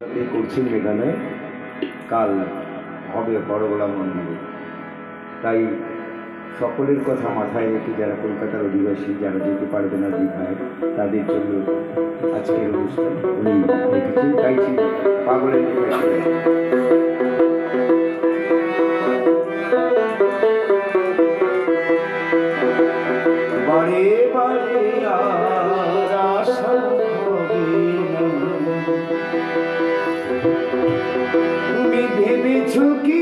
আপনি এখানে কাল হবে বড়গোলা মন্দিরে। তাই সকলের কথা মাথায় রেখে যারা কলকাতার অধিবাসী, যারা যেতে পারবে না দীঘায়, তাদের জন্য আজকের অনুষ্ঠান। উনি পাগলের তুমি ভেবেছো কি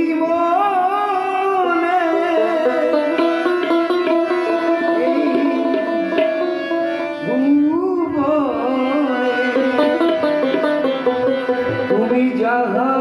তুমি যাহা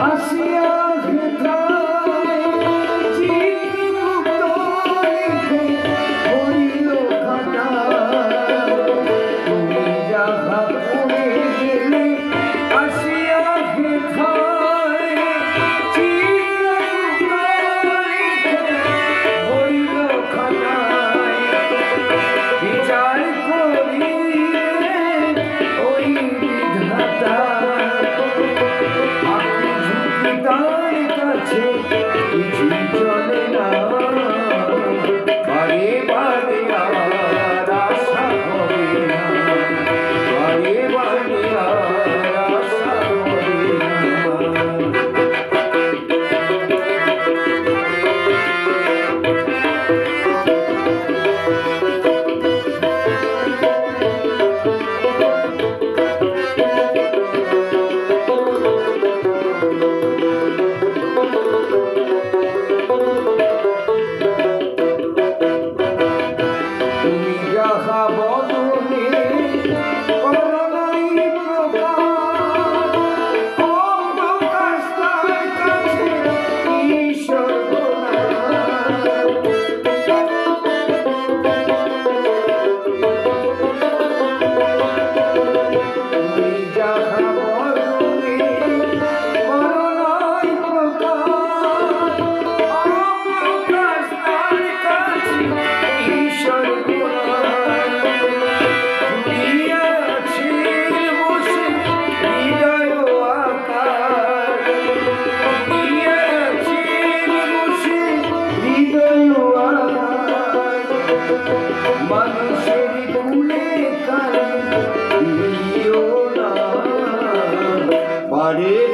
Assim é a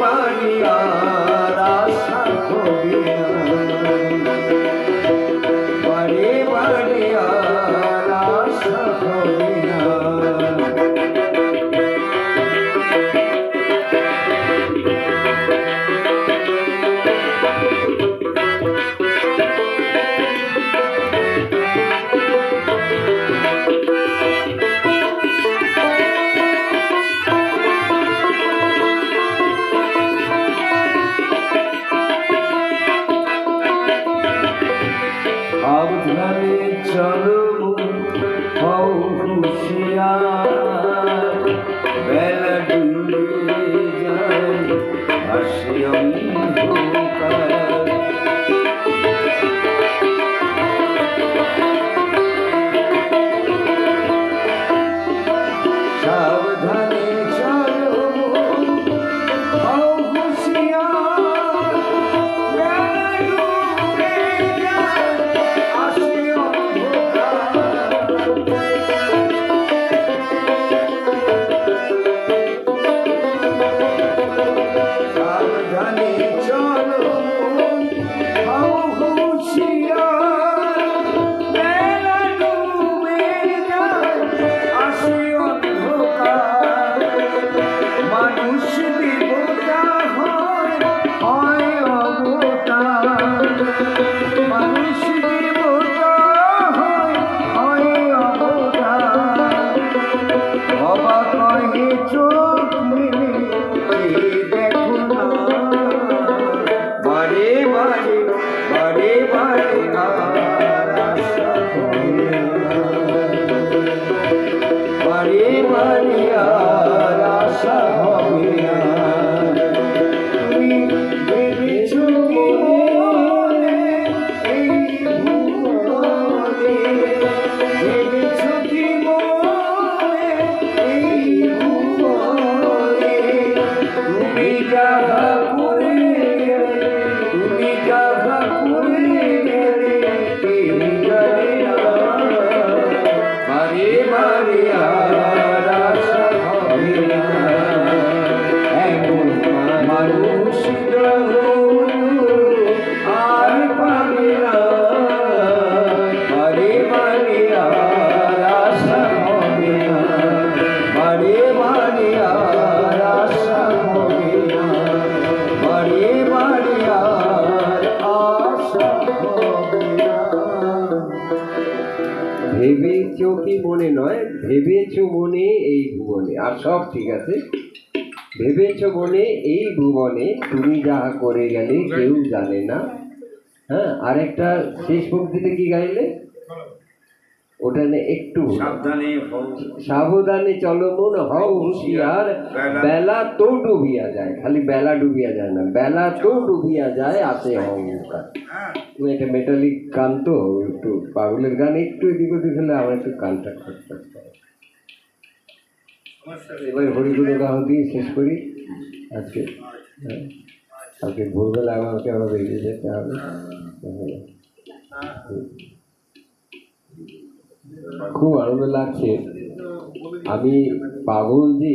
पानिया ভেবেছো কি মনে নয়? ভেবেছো মনে এই ভুবনে। আর সব ঠিক আছে? ভেবেছো মনে এই ভুবনে তুমি যাহা করে গেলে কেউ জানে না। হ্যাঁ আরেকটা শেষ পঙ্ক্তিতে কি গাইলে? ওটা নে একটু সাবধানে চলো মন হও হুঁশিয়ার। বেলা। তো ডুবিয়া যায় খালি বেলা ডুবিয়া যায় না। বেলা তো ডুবিয়া যায় আসে অহংকার তুমি একটা মেটালিক গান তো একটু পাগলের গান একটু এদিক ওদিক হলে আমার একটু কানটা খটখট করে। এবার হরিগুলো গাহ দিয়ে শেষ করি আজকে। কালকে ভোরবেলা আমাকে আবার বেরিয়ে যেতে হবে খুব আনন্দ লাগছে আমি পাগল যে